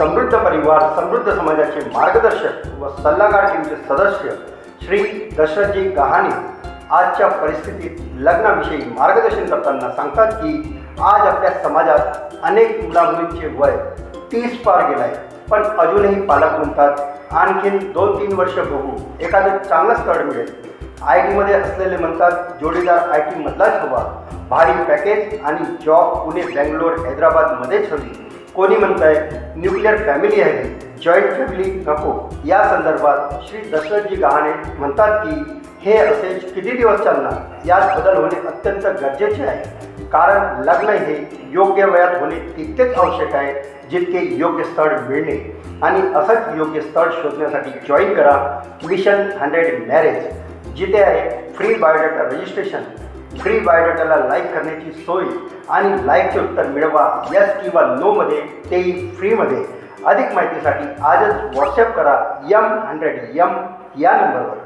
समृद्ध परिवार समृद्ध समाजाचे मार्गदर्शक व सल्लागार टीमचे सदस्य श्री दशरथजी गहाणे आजच्या परिस्थितीत लग्नाविषयी मार्गदर्शन करताना सांगतात की आज आपल्या समाजात अनेक मुलामुलींचे वय तीस पार गेलं आहे पण अजूनही पालक म्हणतात आणखीन दोन तीन वर्ष बघू एखादं चांगलं स्थळ मिळेल. आय टीमध्ये असलेले म्हणतात जोडीदार आय टीमधलाच हवा. भारी पॅकेज आणि जॉब पुणे बँगलोर हैदराबादमध्येच हवी कोणी म्हणताय न्यूक्लिअर फॅमिली आहे जॉईंट फॅमिली नको. या संदर्भात श्री दशरथजी गहाणे म्हणतात की हे असे किती दिवस चालणार? यात बदल होणे अत्यंत गरजेचे आहे. कारण लग्न हे योग्य वयात होणे तितकेच आवश्यक आहे जितके योग्य स्थळ मिळणे. आणि असंच योग्य स्थळ शोधण्यासाठी जॉईन करा. मिशन हंड्रेड मॅरेज जिथे आहे फ्री बायोडाटा रजिस्ट्रेशन फ्री बायोडाटाला लाईक करण्याची सोय आणि लाईकचे उत्तर मिळवा. यस किंवा नोमध्ये तेही फ्रीमध्ये अधिक माहितीसाठी आजच व्हॉट्सअप करा. यम हंड्रेड यम या नंबरवर